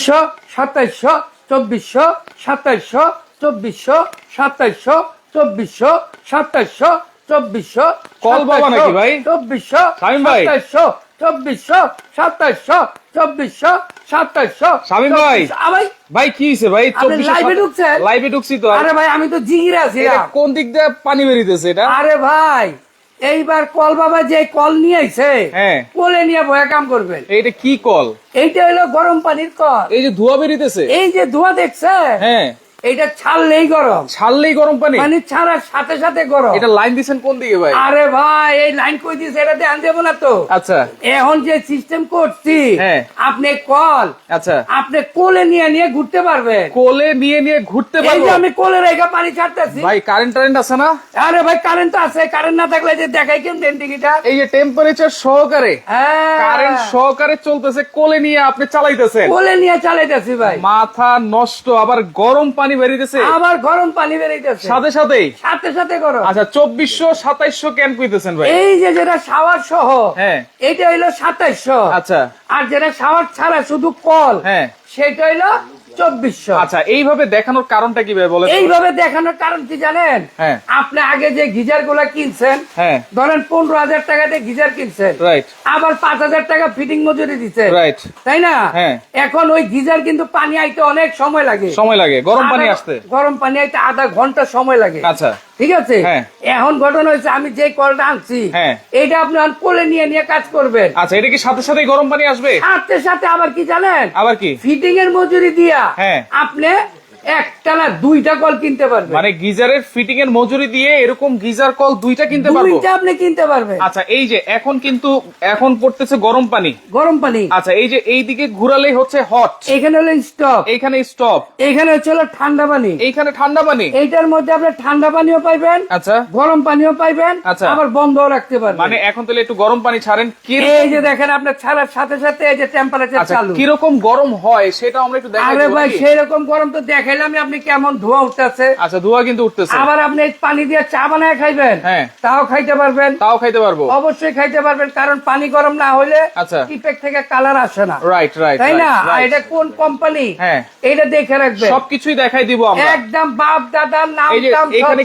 চব্বিশশো সাতাইশশো চব্বিশশো সাতাইশশো চব্বিশশো সাতাইশশো চব্বিশশো সাতাইশশো চব্বিশশো কল বাবা নাকি ভাই? চব্বিশশো ভাই? সাতাইশশো চব্বিশশো সাতাইশশো চব্বিশশো সাতাইশশো শামীম ভাই? ভাই ভাই কি হয়েছে ভাই এ ঢুকছেন? লাইভে ঢুকছি তো আরে ভাই আমি তো জিগিরে আছি কোন দিক দিয়ে পানি বেরিতেছে এটা আরে ভাই এইবার কল বাবা যে কল নিয়ে আইছে কলে নিয়ে বয়া কাম করবে। এইটা কি কল? এইটা হলো গরম পানির কল। এই যে ধোয়া বেরিতেছে। এই যে ধোয়া দেখছে? হ্যাঁ। এইটা ছাড়লেই গরম। ছাড়লেই গরম পানি? পানি ছাড়ার সাথে সাথে গরম। এটা লাইন দিছেন কোন দিকে ভাই? আরে ভাই এই লাইন কই দিছে? এটা না তো। আচ্ছা। এখন যে সিস্টেম করছি হ্যাঁ। আপনি কল আচ্ছা। আপনি কোলে নিয়ে নিয়ে ঘুরতে পারবেন। কোলে নিয়ে নিয়ে ঘুরতে এই আমি কোলে রেখে পানি ছাড়তেছি। ভাই কারেন্ট টারেন্ট আছে না? আরে ভাই কারেন্ট তো আছে। কারেন্ট না থাকলে যে দেখাই কেন দেন টিকিটা এই যে টেম্পারেচার সহকারে হ্যাঁ। কারেন্ট সহকারে চলতেছে কোলে নিয়ে আপনি চালাইতেছেন। কোলে নিয়ে চালাইতেছি ভাই। মাথা নষ্ট আবার গরম পানি বেরিতেছে আবার গরম পানি বেরিয়েছে সাথে সাথে? সাথে সাথে গরম। আচ্ছা চব্বিশশো সাতাইশশো ক্যান কইতেছেন ভাই। এই যে যেটা শাওয়ার সহ হ্যাঁ। এটা হইল সাতাইশশো। আচ্ছা। আর যেটা শাওয়ার ছাড়া শুধু কল হ্যাঁ। সেটা হইল চব্বিশশো। আচ্ছা এইভাবে দেখানোর কারণটা কি বলে এইভাবে দেখানোর কারণ কি জানেন? হ্যাঁ। আপনি আগে যে গিজারগুলা কিনছেন হ্যাঁ। ধরেন পনেরো হাজার টাকাতে গিজার কিনছেন আবার পাঁচ হাজার টাকা ফিটিং মজুরি দিচ্ছে রাইট তাই না? হ্যাঁ। এখন ওই গিজার কিন্তু পানি আইতে অনেক সময় লাগে। সময় লাগে গরম পানি আসতে। গরম পানি আইতে আধা ঘণ্টা সময় লাগে। আচ্ছা। ঠিক আছে হ্যাঁ। এখন ঘটনা হয়েছে আমি যে কলটা আনছি হ্যাঁ। এটা আপনি কোলে নিয়ে নিয়ে কাজ করবেন আচ্ছা এটা কি সাথে সাথে গরম পানি আসবে সাথে সাথে আবার কি জানেন আবার কি ফিটিং এর মজুরি দিয়া হ্যাঁ। আপনি একটা না দুইটা কল কিনতে পারবেন মানে গিজারের ফিটিং এর মজুরি দিয়ে এরকম গিজার কল দুইটা কিনতে পারব? দুইটা আপনি কিনতে আচ্ছা এই যে এখন কিন্তু এখন পড়তেছে গরম পানি। গরম পানি। আচ্ছা এই যে এই দিকে ঘুরালেই হচ্ছে হট এখানে হলো স্টপ এইখানে স্টপ এখানে হচ্ছে হলো ঠান্ডা পানি। এইখানে ঠান্ডা পানি? এইটার মধ্যে আপনি ঠান্ডা পানিও পাইবেন আচ্ছা। গরম পানিও পাইবেন আচ্ছা। আবার বন্ধও রাখতে পারবেন। মানে এখন তাহলে একটু গরম পানি ছাড়েন। কি এই যে দেখেন আপনার ছাড়ার সাথে সাথে এই যে টেম্পারেচার আচ্ছা চালু। কীরকম গরম হয় সেটা আমরা একটু দেখাই আরে ভাই নাকি? সেই রকম গরম তো দেখাইলাম আপনি কেমন ধোঁয়া উঠতেছে? আচ্ছা ধোয়া কিন্তু উঠতেছে। আবার আপনি পানি দিয়ে চা বানায় খাইবেন? হ্যাঁ। তাও খাইতে পারবেন? তাও খাইতে পারব। অবশ্যই খাইতে পারবেন কারণ পানি গরম না হলে আচ্ছা। টিপেক থেকে কালার আসে না। রাইট রাইট তাই না? এটা কোন কোম্পানি হ্যাঁ। এটা দেখে রাখবেন। সবকিছুই দেখাই দিব আমরা। একদম বাপ দাদার নাম টাম এখানে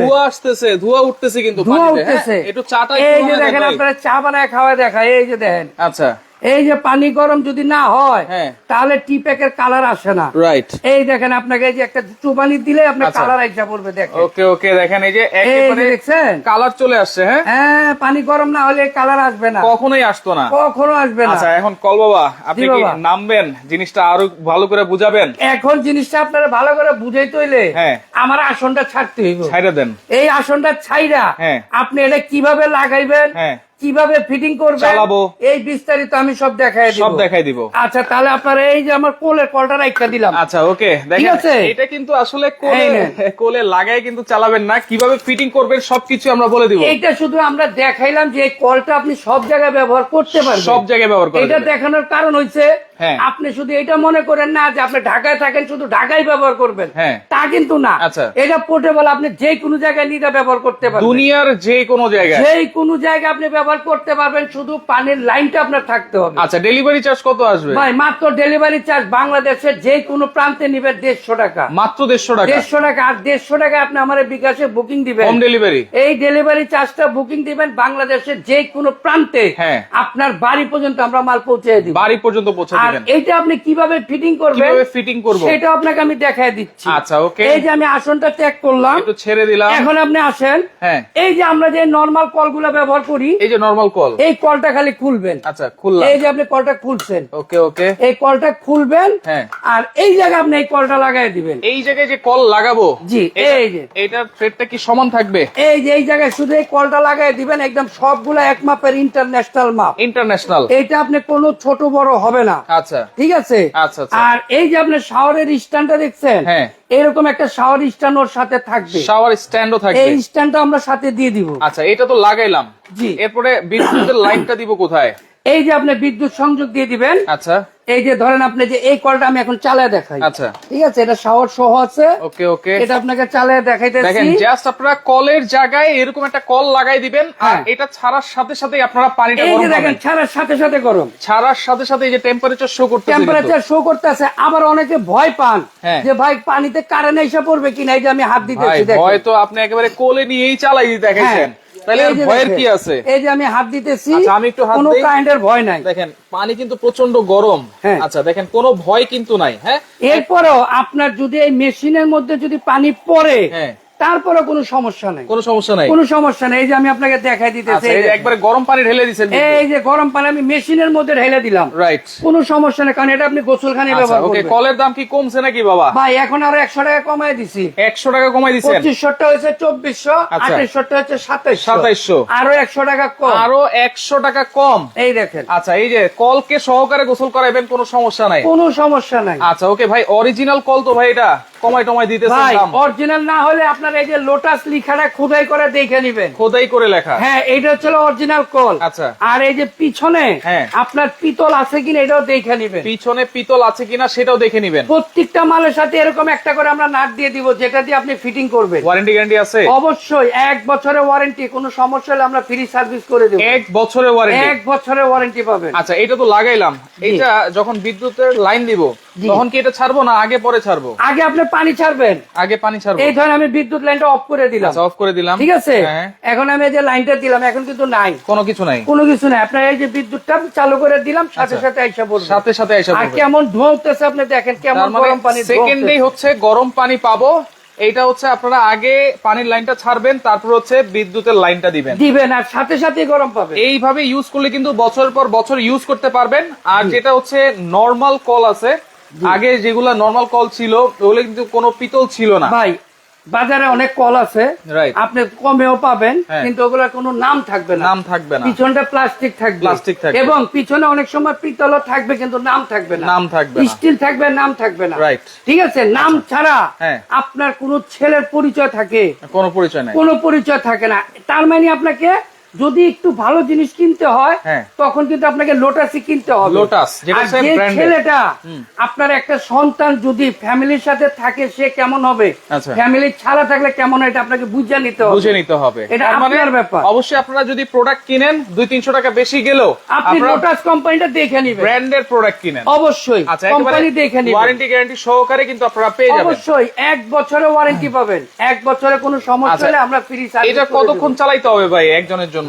ধোয়া আসতেছে ধোয়া উঠতেছে কিন্তু ধোঁয়া হ্যাঁ? উঠতেছে। একটু চাটা এই যে দেখেন আপনারা চা বানায় খাওয়া দেখায় এই যে দেখেন। আচ্ছা। এই যে পানি গরম যদি না হয় হ্যাঁ। তাহলে টিপেকের কালার আসে না। রাইট এই দেখেন আপনাকে এই যে একটা চুবানি দিলে আপনার আচ্ছা। কালার আইসা পড়বে দেখেন। ওকে ওকে দেখেন এই যে একেবারে দেখছেন? কালার চলে আসছে হ্যাঁ? হ্যাঁ পানি গরম না হলে কালার আসবে না। কখনোই আসতো না। কখনো আসবে না। আচ্ছা এখন কল বাবা আপনি কি নামবেন? জিনিসটা আরও ভালো করে বুঝাবেন? এখন জিনিসটা আপনারা ভালো করে বুঝাইতে হইলে হ্যাঁ। আমার আসনটা ছাড়তে হইব। ছাইড়া দেন। এই আসনটা ছাইরা হ্যাঁ। আপনি এটা কীভাবে লাগাইবেন? হ্যাঁ। কীভাবে ফিটিং করবেন? চালাবো। এই বিস্তারিত আমি সব দেখাই দিব। সব দেখাই দিব। আচ্ছা তাহলে আপনারা এই যে আমার কোলের কলটা রাখা দিলাম। আচ্ছা ওকে দেখেন? এটা কিন্তু আসলে কোলে কোলে লাগাই কিন্তু চালাবেন না। কীভাবে ফিটিং করবেন সবকিছু আমরা বলে দিব। এইটা শুধু আমরা দেখাইলাম যে এই কলটা আপনি সব জায়গায় ব্যবহার করতে পারবেন। সব জায়গায় ব্যবহার করা এটা দেখানোর কারণ হচ্ছে হ্যাঁ। আপনি শুধু এটা মনে করেন না যে আপনি ঢাকায় থাকেন শুধু ঢাকায় ব্যবহার করবেন। হ্যাঁ। তা কিন্তু না। আচ্ছা। এটা পোর্টেবল আপনি যে কোনো জায়গায় নিয়ে ব্যবহার করতে পারবেন। দুনিয়ার যে কোনো জায়গায়। যে কোনো জায়গায় আপনি ব্যবহার করতে পারবেন শুধু পানির লাইনটা আপনার থাকতে হবে। আচ্ছা ডেলিভারি চার্জ কত আসবে? ভাই মাত্র ডেলিভারি চার্জ বাংলাদেশের যে কোনো প্রান্তে নিবে দেড়শো টাকা। মাত্র দেড়শো টাকা? দেড়শো টাকা আর দেড়শো টাকা আপনি আমার বিকাশে বুকিং দিবেন। হোম ডেলিভারি এই ডেলিভারি চার্জটা বুকিং দিবেন বাংলাদেশের যে কোনো প্রান্তে। হ্যাঁ। আপনার বাড়ি পর্যন্ত আমরা মাল পৌঁছে দিব। বাড়ি পর্যন্ত পৌঁছে আর এইটা আপনি কীভাবে ফিটিং করবেন? কীভাবে ফিটিং করব? সেটা আপনাকে আমি দেখায় দিচ্ছি। আচ্ছা ওকে এই যে আমি আসনটা ত্যাগ করলাম। একটু ছেড়ে দিলাম। এখন আপনি আসেন। হ্যাঁ। এই যে আমরা যে নর্মাল কলগুলো ব্যবহার করি এই যে নরমাল কল এই কলটা খালি খুলবেন। আচ্ছা খুললাম। এই যে আপনি কলটা খুলছেন। ওকে ওকে। এই কলটা খুলবেন হ্যাঁ। আর এই জায়গায় আপনি এই কলটা লাগাই দিবেন। এই জায়গায় যে কল লাগাবো জি, এই যে। এটার থ্রেডটা কি সমান থাকবে? এই যে এই জায়গায় শুধু এই কলটা লাগাই দিবেন একদম সবগুলা এক মাপের ইন্টারন্যাশনাল মাপ ইন্টারন্যাশনাল এইটা আপনি কোনো ছোট বড় হবে না। আচ্ছা। ঠিক আছে? আচ্ছা, আচ্ছা। আর এই যে আপনি শাওয়ারের স্ট্যান্ডটা দেখছেন হ্যাঁ। এরকম একটা শাওয়ার স্ট্যান্ড ওর সাথে থাকবে। শাওয়ার স্ট্যান্ডও থাকবে। এই স্ট্যান্ডটা আমরা সাথে দিয়ে দিব। আচ্ছা এটা তো লাগাইলাম। জি। এরপরে বিদ্যুতের লাইনটা দিব কোথায়? এই যে আপনি বিদ্যুৎ সংযোগ দিয়ে দিবেন আচ্ছা। এই যে ধরেন আপনি যে এই কলটা আমি এখন চালায় দেখাই। আচ্ছা। ঠিক আছে এটা শাওয়ার সহ আছে। ওকে ওকে। এটা আপনাকে চালায় দেখাইতেছি। দেখেন জাস্ট আপনারা কলের জায়গায় এরকম একটা কল লাগাই দিবেন আর হ্যাঁ। এটা ছাড়ার সাথে সাথে আপনারা পানিটা গরম দেখেন ছাড়ার সাথে সাথে গরম। ছাড়ার সাথে সাথে এই যে টেম্পারেচার শো করতেছে টেম্পারেচার শো করতেছে আবার অনেকে ভয় পান হ্যাঁ। যে ভাই পানিতে কারেন্ট এসে পড়বে কিনা? এই যে আমি হাত দিতেছি দেখেন। ভয় তো আপনি একেবারে কোলে নিয়েই চালাই দিতে হ্যাঁ। দেখেছেন তাহলে ভয়ের কি আছে? এই যে আমি হাত দিতেছি আচ্ছা, আমি একটু হাত কোনো কারেন্টের ভয় নাই। দেখেন পানি কিন্তু প্রচণ্ড গরম। হ্যাঁ। আচ্ছা দেখেন কোনো ভয় কিন্তু নাই হ্যাঁ? এরপরেও আপনার যদি এই মেশিনের মধ্যে যদি পানি পড়ে হ্যাঁ। তারপরে কোনো সমস্যা নেই। কোনো সমস্যা নাই? কোনো সমস্যা নেই। এই যে আমি আপনাকে দেখাই দিতেছি আচ্ছা। একবারে গরম পানি ঢেলে দিচ্ছেন এই যে গরম পানি আমি মেশিনের মধ্যে ঢেলে দিলাম। রাইট কোনো সমস্যা নেই কারণ এটা আপনি গোসলখানে আচ্ছা ব্যবহার ওকে করবেন। কলের দাম কি কমছে নাকি বাবা? ভাই এখন আরও একশো টাকা কমায় দিছি। একশো টাকা কমাই দিচ্ছেন পঁচিশশোটা হয়েছে চব্বিশশো আচ্ছা। আঠাইশশোটা হচ্ছে সাতাইশশো। 2700 আরও একশো টাকা কম। আরও একশো টাকা কম? এই দেখেন। আচ্ছা এই যে কলকে সহকারে গোসল করাইবেন কোনো সমস্যা নাই? কোনো সমস্যা নাই। আচ্ছা ওকে ভাই অরিজিনাল কল তো ভাই এটা? কমাই টমাই দিতেছেন ভাই অরিজিনাল না হলে আপনার এই যে লোটাস লিখাটা খোদাই করে দেখে নিবেন। খোদাই করে লেখা। হ্যাঁ এইটা হচ্ছে অরিজিনাল কল আচ্ছা। আর এই যে পিছনে হ্যাঁ। আপনার পিতল আছে কিনা এটাও দেখে নিবেন। পিছনে পিতল আছে কিনা সেটাও দেখে নিবেন। প্রত্যেকটা মালের সাথে এরকম একটা করে আমরা নাট দিয়ে দিব যেটা দিয়ে আপনি ফিটিং করবেন। ওয়ারেন্টি গ্যারান্টি আছে? অবশ্যই এক বছরের ওয়ারেন্টি কোনো সমস্যা হলে আমরা ফ্রি সার্ভিস করে দেবো। এক বছরের ওয়ারেন্টি এক বছরের ওয়ারেন্টি পাবেন। আচ্ছা এটা তো লাগাইলাম। এটা যখন বিদ্যুতের লাইন দিব। তখন কি এটা ছাড়বো না আগে পরে ছাড়বো? আগে আপনি পানি ছাড়বেন। আগে পানি ছাড়বো। এই ধরেন আমি বিদ্যুৎ লাইনটা অফ করে দিলাম। আচ্ছা অফ করে দিলাম। ঠিক আছে? হ্যাঁ এখন আমি যে লাইনটা দিলাম এখন কিন্তু নাই। কোনো কিছু নাই। কোনো কিছু নাই। আপনার এই যে বিদ্যুৎটা চালু করে দিলাম সাথে আচ্ছা। সাথে আইসা পড়বে। সাথে সাথে আর পড়বে। কেমন ধোঁয়া উঠতেছে আপনি দেখেন কেমন মানে গরম পানি সেকেন্ডেই হচ্ছে গরম পানি পাবো। এইটা হচ্ছে আপনারা আগে পানির লাইনটা ছাড়বেন তারপর হচ্ছে বিদ্যুতের লাইনটা দিবেন। দিবেন আর সাথে সাথে গরম পাবে এইভাবে ইউজ করলে কিন্তু বছর পর বছর ইউজ করতে পারবেন। আর যেটা হচ্ছে নর্মাল কল আছে আগে যেগুলা নর্মাল কল ছিল ওগুলো কিন্তু কোনো পিতল ছিল না। ভাই বাজারে অনেক কল আছে। আপনি কমেও পাবেন হ্যাঁ। কিন্তু ওগুলোর কোনো নাম থাকবে না। নাম থাকবে না। পিছনটা প্লাস্টিক থাকবে। Plastic থাকবে। এবং পিছনে অনেক সময় পিতলও থাকবে কিন্তু নাম থাকবে না। নাম থাকবে স্টিল থাকবে নাম থাকবে না। Right. ঠিক আছে? নাম ছাড়া হ্যাঁ। আপনার কোনো ছেলের পরিচয় থাকে। কোনো পরিচয় নাই। কোনো পরিচয় থাকে না। তার মানে আপনাকে যদি একটু ভালো জিনিস কিনতে হয় হ্যাঁ। তখন কিন্তু আপনাকে লোটাসই কিনতে হবে। লোটাস, যেটা যে ছেলেটা আপনার একটা সন্তান যদি ফ্যামিলির সাথে থাকে সে কেমন হবে? আচ্ছা। ফ্যামিলি ছাড়া থাকলে কেমন এটা আপনাকে বুঝে নিতে হবে। বুঝে নিতে হবে। এটা মানে আপনার ব্যাপার। অবশ্যই আপনারা যদি প্রোডাক্ট কিনেন দুই তিনশো টাকা বেশি গেলেও আপনি লোটাস কোম্পানিটা দেখে নিবেন। ব্র্যান্ডের প্রোডাক্ট কিনেন। অবশ্যই আচ্ছা কোম্পানি দেখে নিবেন। ওয়ারেন্টি গ্যারান্টি সহকারে কিন্তু আপনারা পেয়ে যাবেন। অবশ্যই এক বছরে ওয়ারেন্টি পাবেন। এক বছরে কোনো সমস্যা আচ্ছা। হলে আমরা ফ্রি সার্ভিস এটা কতক্ষণ চালাইতে হবে ভাই একজনের জন্য?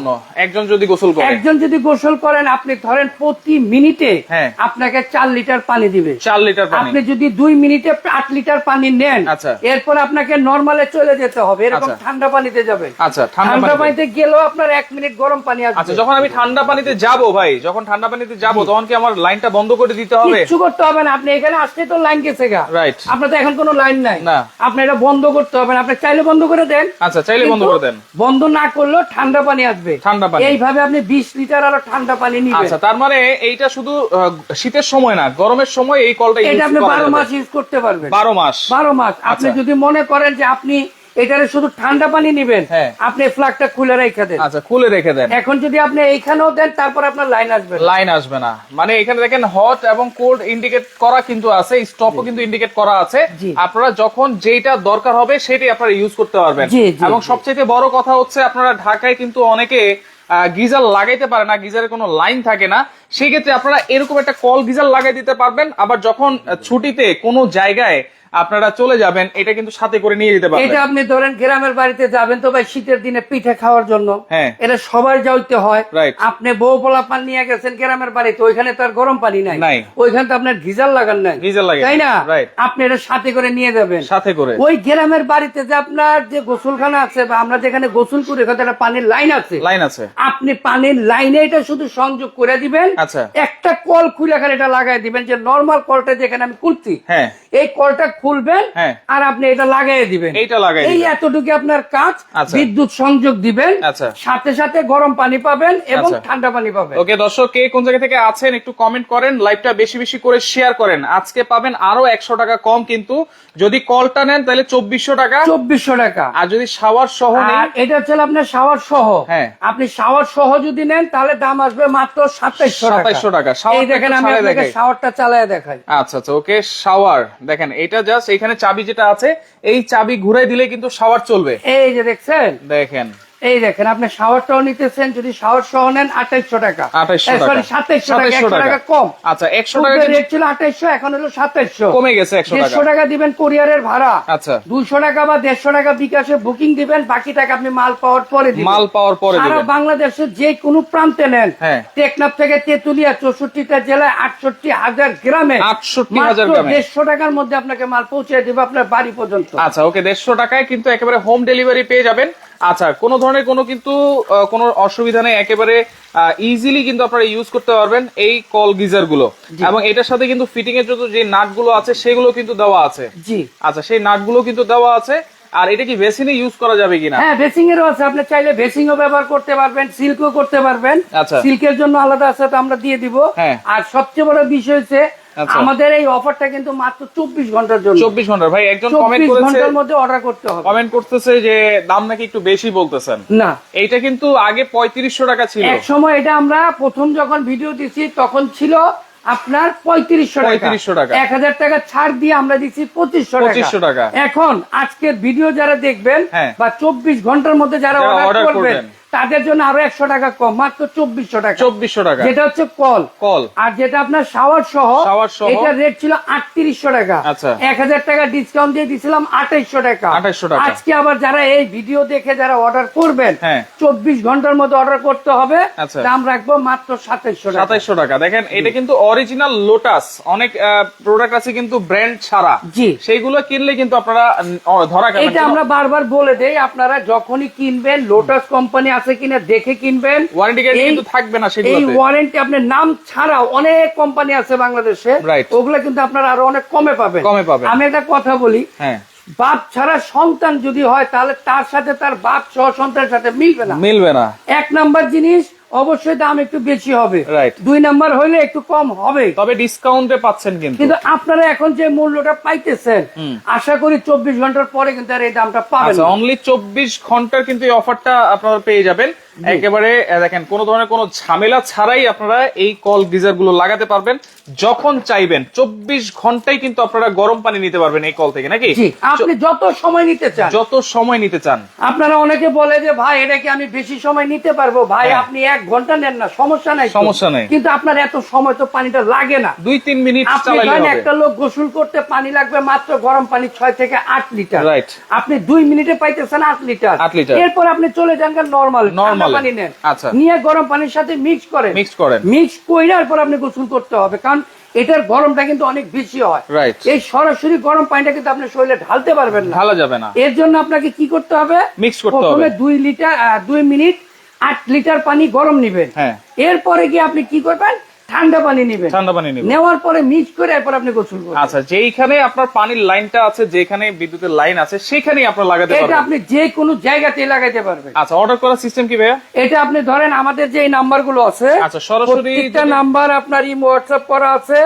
একজন যদি গোসল করে। একজন যদি গোসল করেন আপনি ধরেন প্রতি মিনিটে হ্যাঁ। আপনাকে চার লিটার পানি দিবে। চার লিটার পানি। আপনি যদি দুই মিনিটে আট লিটার পানি নেন আচ্ছা। এরপর আপনাকে নর্মালে চলে যেতে হবে। এরকম আচ্ছা। ঠান্ডা পানিতে যাবেন আচ্ছা ঠান্ডা পানিতে। গেলেও আপনার এক মিনিট গরম পানি আচ্ছা আসবে যখন আমি ঠান্ডা পানিতে যাব ভাই যখন ঠান্ডা পানিতে যাব তখন কি আমার লাইনটা বন্ধ করে দিতে হবে? কিছু করতে হবে না। আপনি এখানে আসলে তো লাইন গেছে গা। রাইট আপনার তো এখন কোনো লাইন নাই। না। আপনি এটা বন্ধ করতে হবে না। আপনি চাইলে বন্ধ করে দেন। আচ্ছা চাইলে বন্ধ করে দেন। বন্ধ না করলেও ঠান্ডা পানি আসবে। ঠান্ডা পানি। এইভাবে আপনি বিশ লিটার আরও ঠান্ডা পানি নিবেন আচ্ছা তার মানে এইটা শুধু শীতের সময় না গরমের সময় এই কলটা এটা আপনি করা বারো যাবে। মাস ইউজ করতে পারবেন বারো মাস বারো মাস আপনি আচ্ছা। যদি মনে করেন যে আপনি এটারে শুধু ঠান্ডা পানি নিবেন। হ্যাঁ। আপনি ফ্লাগটা খুলে রেখে দেন। আচ্ছা খুলে রেখে দেন। এখন যদি আপনি এইখানেও দেন তারপর আপনার লাইন আসবে। লাইন আসবে না। মানে এখানে দেখেন হট এবং কোল্ড ইন্ডিকেট করা কিন্তু আছে স্টপও কিন্তু ইন্ডিকেট করা আছে। আপনারা যখন যেটা দরকার হবে সেটাই আপনারা ইউজ করতে পারবেন। এবং। সবচেয়ে বড় কথা হচ্ছে আপনারা ঢাকায় কিন্তু অনেকে গিজার লাগাইতে পারে না গিজারের কোনো লাইন থাকে না। সেই ক্ষেত্রে আপনারা এরকম একটা কল গিজার লাগাই দিতে পারবেন। আবার যখন ছুটিতে কোনো জায়গায় আপনারা চলে যাবেন এটা কিন্তু সাথে করে নিয়ে যেতে পারবেন। এটা আপনি ধরেন গ্রামের বাড়িতে যাবেন তো ভাই শীতের দিনে পিঠে খাওয়ার জন্য। হ্যাঁ। এটা সবাই যাইতে হয়. আপনি বউ পোলা পান নিয়ে গেছেন গ্রামের বাড়িতে ওইখানে তো আর গরম পানি নাই। নাই। ওইখানে তো আপনার গিজার লাগান নাই। গিজার লাগে। তাই না? আপনি এটা সাথে করে নিয়ে যাবেন। সাথে করে। ওই গ্রামের বাড়িতে যে আপনার যে গোসলখানা আছে বা আমরা যেখানে গোসল করি ওখানে একটা পানির লাইন আছে। লাইন আছে। আপনি পানির লাইনে এটা শুধু সংযোগ করে দিবেন। আচ্ছা। একটা কল খুলে এখানে এটা লাগাই দিবেন যে নর্মাল কলটা যেখানে আমি খুলছি হ্যাঁ। এই কলটা খুলবেন হ্যাঁ। আর আপনি এটা লাগাই দিবেন এইটা লাগাই এই এতটুকু আপনার কাজ আচ্ছা। বিদ্যুৎ সংযোগ দিবেন আচ্ছা। সাথে সাথে গরম পানি পাবেন এবং আচ্ছা। ঠান্ডা পানি পাবেন ওকে দর্শক কে কোন জায়গা থেকে আছেন একটু কমেন্ট করেন লাইভটা বেশি বেশি করে শেয়ার করেন আজকে পাবেন আরও একশো টাকা কম কিন্তু যদি কলটা নেন তাহলে চব্বিশশো টাকা চব্বিশশো টাকা আর যদি শাওয়ার সহ নেন এটা হচ্ছে আপনার শাওয়ার সহ হ্যাঁ। আপনি শাওয়ার সহ যদি নেন তাহলে দাম আসবে মাত্র সাতাইশশো টাকা 2700 টাকা। এই শাওয়ারটা দেখেন আমি। শাওয়ারটা চালায় দেখাই আচ্ছা আচ্ছা ওকে শাওয়ার দেখেন এটা জাস্ট এখানে চাবি যেটা আছে এই চাবি ঘুরাই দিলে কিন্তু শাওয়ার চলবে। এই যে দেখছেন? দেখেন। এই দেখেন আপনি শাওয়ারটাও নিতেছেন যদি শাওয়ার সহ নেন আঠাইশশো টাকা। 2800 টাকা। সরি সাতাইশশো টাকা একশো টাকা। টাকা। কম। আচ্ছা একশো টাকা রেট ছিল আঠাইশশো এখন হলো সাতাইশশো। কমে গেছে দেড়শো টাকা দিবেন কোরিয়ারের ভাড়া। আচ্ছা। দুইশো টাকা বা দেড়শো টাকা বিকাশে বুকিং দিবেন বাকি টাকা আপনি মাল পাওয়ার পরে মাল পাওয়ার পরে সারা বাংলাদেশের যে কোনো প্রান্তে নেন। হ্যাঁ। টেকনাফ থেকে তেতুলিয়া চৌষট্টিটা জেলায় আটষট্টি হাজার গ্রামে 68,000 গ্রামে। দেড়শো টাকার মধ্যে আপনাকে মাল পৌঁছে দেবে আপনার বাড়ি পর্যন্ত। আচ্ছা ওকে দেড়শো টাকায় কিন্তু একেবারে হোম ডেলিভারি পেয়ে যাবেন। আচ্ছা কোনো ধরনের কোনো কিন্তু কোনো অসুবিধা নেই। একেবারে ইজিলি কিন্তু আপনারা ইউজ করতে পারবেন এই কল গিজারগুলো এবং এটার সাথে কিন্তু ফিটিং এর জন্য যে নাটগুলো আছে সেগুলো কিন্তু দেওয়া আছে। জি। আচ্ছা সেই নাটগুলো কিন্তু দেওয়া আছে। আর এটা কি বেসিনে ইউজ করা যাবে কিনা? হ্যাঁ বেসিং এরও আছে। আপনি চাইলে বেসিং ও ব্যবহার করতে পারবেন সিল্কও করতে পারবেন। আচ্ছা। সিল্কের জন্য আলাদা আছে তো আমরা দিয়ে দিব। হ্যাঁ। আর সবচেয়ে বড় বিষয় হচ্ছে। আমাদের এই অফারটা কিন্তু মাত্র চব্বিশ ঘণ্টার জন্য। চব্বিশ ঘণ্টা ভাই একজন কমেন্ট করেছে ঘণ্টার মধ্যে অর্ডার করতে হবে। কমেন্ট করতেছে যে দাম নাকি একটু বেশি বলতেছেন। না। এইটা কিন্তু আগে পঁয়ত্রিশশো টাকা ছিল। এক সময় এটা আমরা প্রথম যখন ভিডিও দিছি তখন ছিল আপনার পঁয়ত্রিশশো টাকা। 3500 টাকা। এক হাজার টাকা ছাড় দিয়ে আমরা দিচ্ছি পঁচিশশো 2500 টাকা। এখন আজকের ভিডিও যারা দেখবেন হ্যাঁ। বা চব্বিশ ঘণ্টার মধ্যে যারা অর্ডার করবেন। তাদের জন্য আরও একশো টাকা কম মাত্র চব্বিশশো টাকা চব্বিশশো টাকা যেটা হচ্ছে কল কল আর যেটা আপনার শাওয়ার সহ শাওয়ার সহ। এটা রেট ছিল আটত্রিশশো টাকা আচ্ছা। এক হাজার টাকা ডিসকাউন্ট দিয়ে দিছিলাম আঠাইশশো টাকা 2800 টাকা। আজকে আবার যারা এই ভিডিও দেখে যারা অর্ডার করবেন হ্যাঁ। চব্বিশ ঘণ্টার মধ্যে অর্ডার করতে হবে আচ্ছা। দাম রাখব মাত্র সাতাইশশো টাকা সাতাইশশো টাকা দেখেন এটা কিন্তু অরিজিনাল লোটাস অনেক প্রোডাক্ট আছে কিন্তু ব্র্যান্ড ছাড়া জি। সেইগুলো কিনলে কিন্তু আপনারা ধরা এটা আমরা বারবার বলে দেই আপনারা যখনই কিনবেন লোটাস কোম্পানি আছে কিনা দেখে কিনবেন। ওয়ারেন্টি কিন্তু থাকবে না এই ওয়ারেন্টি আপনার নাম ছাড়াও অনেক কোম্পানি আছে বাংলাদেশে। ওগুলা ওগুলো কিন্তু আপনারা আরও অনেক কমে পাবেন। কমে পাবেন। আমি একটা কথা বলি হ্যাঁ। বাপ ছাড়া সন্তান যদি হয় তাহলে তার সাথে তার বাপ সহ সন্তানের সাথে মিলবে না। মিলবে না। এক নাম্বার জিনিস অবশ্যই দাম একটু বেশি হবে. দুই নাম্বার হলে একটু কম হবে। তবে ডিসকাউন্টে পাচ্ছেন কিন্তু। কিন্তু আপনারা এখন যে মূল্যটা পাইতেছেন আশা করি চব্বিশ ঘণ্টার পরে কিন্তু আর এই দামটা পাবেন আচ্ছা অনলি চব্বিশ ঘণ্টার কিন্তু এই অফারটা আপনারা পেয়ে যাবেন। একেবারে দেখেন কোন ধরনের কোনো ঝামেলা ছাড়াই আপনারা এই কল গিজারগুলো লাগাতে পারবেন যখন চাইবেন। চব্বিশ ঘন্টায় কিন্তু আপনারা গরম পানি নিতে পারবেন এই কল থেকে নাকি? আপনি যত সময় নিতে চান। যত সময় নিতে চান। আপনারা অনেকে বলে যে ভাই এটা কি আমি বেশি সময় নিতে পারব? ভাই হ্যাঁ। আপনি এক ঘণ্টা নেন না সমস্যা নাই সমস্যা নাই। কিন্তু আপনার এত সময় তো পানিটা লাগে না। দুই তিন মিনিট আপনি একটা লোক গোসল করতে পানি লাগবে মাত্র গরম পানি ছয় থেকে আট লিটার। Right. আপনি দুই মিনিটে পাইতেছেন আট লিটার। আট লিটার। এরপর আপনি চলে যান নর্মাল। Normal পানি নেন। আচ্ছা। নিয়ে গরম পানির সাথে মিক্স করেন। মিক্স করেন। মিক্স কইরার পর আপনি গোসল করতে হবে কারণ এটার গরমটা কিন্তু অনেক বেশি হয়. এই সরাসরি গরম পানিটা কিন্তু আপনি শরীরে ঢালতে পারবেন না। ঢালা যাবে না। এর জন্য আপনাকে কি করতে হবে? মিক্স করতে প্রথমে হবে। দুই লিটার দুই মিনিট আট লিটার পানি গরম নিবেন। হ্যাঁ। এরপরে গিয়ে আপনি কি করবেন? ঠান্ডা পানি নিবেন। ঠান্ডা পানি নিব। নেওয়ার পরে মিক্স করে এরপর আপনি গোসল করবেন। আচ্ছা যেইখানে আপনার পানির লাইনটা আছে যেখানে বিদ্যুতের লাইন আছে সেখানেই আপনার লাগাতে এটা আপনি যে কোনো জায়গাতে লাগাইতে পারবেন। আচ্ছা অর্ডার করার সিস্টেম কি ভাইয়া? এটা আপনি ধরেন আমাদের যে নাম্বারগুলো আছে আচ্ছা, সরাসরি প্রত্যেকটা নাম্বার আপনার ইমো হোয়াটসঅ্যাপ করা আছে।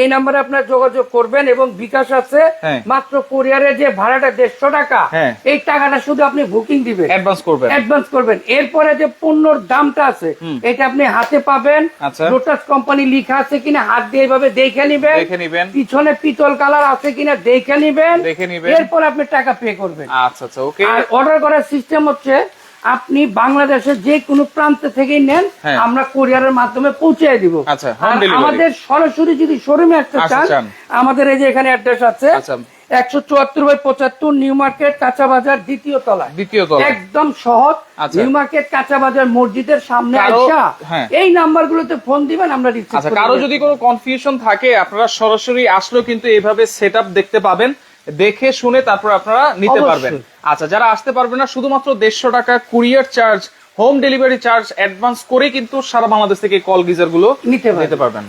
এই নাম্বারে আপনার যোগাযোগ করবেন এবং বিকাশ আছে। হ্যাঁ। মাত্র কোরিয়ারের যে ভাড়াটা দেড়শো টাকা হ্যাঁ। এই টাকাটা শুধু আপনি বুকিং দিবেন। অ্যাডভান্স করবেন। অ্যাডভান্স করবেন। এরপরে যে পণ্যর দামটা আছে এটা আপনি হাতে পাবেন। আচ্ছা। লোটাস কোম্পানি লেখা আছে কিনা হাত দিয়ে এভাবে দেখে নিবেন দেখে নিবেন পিছনে পিতল কালার আছে কিনা দেখে নিবেন দেখে নিবেন। এরপর আপনি টাকা পে করবেন আচ্ছা আচ্ছা ওকে আর অর্ডার করার সিস্টেম হচ্ছে আপনি বাংলাদেশের যে কোনো প্রান্ত থেকেই নেন হ্যাঁ। আমরা কোরিয়ারের মাধ্যমে পৌঁছে দিব আচ্ছা। আমাদের সরাসরি যদি শোরুমে আসতে চান। আমাদের এই যে এখানে অ্যাড্রেস আছে আচ্ছা। একশো চুয়াত্তর বাই পঁচাত্তর নিউ মার্কেট কাঁচা বাজার দ্বিতীয় তলায়। দ্বিতীয় তলা একদম সহজ। আচ্ছা। নিউ মার্কেট কাঁচা বাজার মসজিদের সামনে আইসা হ্যাঁ। এই নাম্বার গুলোতে ফোন দিবেন আমরা আচ্ছা কারও যদি কোনো কনফিউশন থাকে আপনারা সরাসরি আসলেও কিন্তু এইভাবে সেট দেখতে পাবেন। দেখে শুনে তারপর আপনারা নিতে পারবেন। আচ্ছা যারা আসতে পারবেন না শুধুমাত্র দেড়শো টাকা courier charge home delivery charge advance করে কিন্তু সারা বাংলাদেশ থেকে কল গিজারগুলো নিতে পারবেন।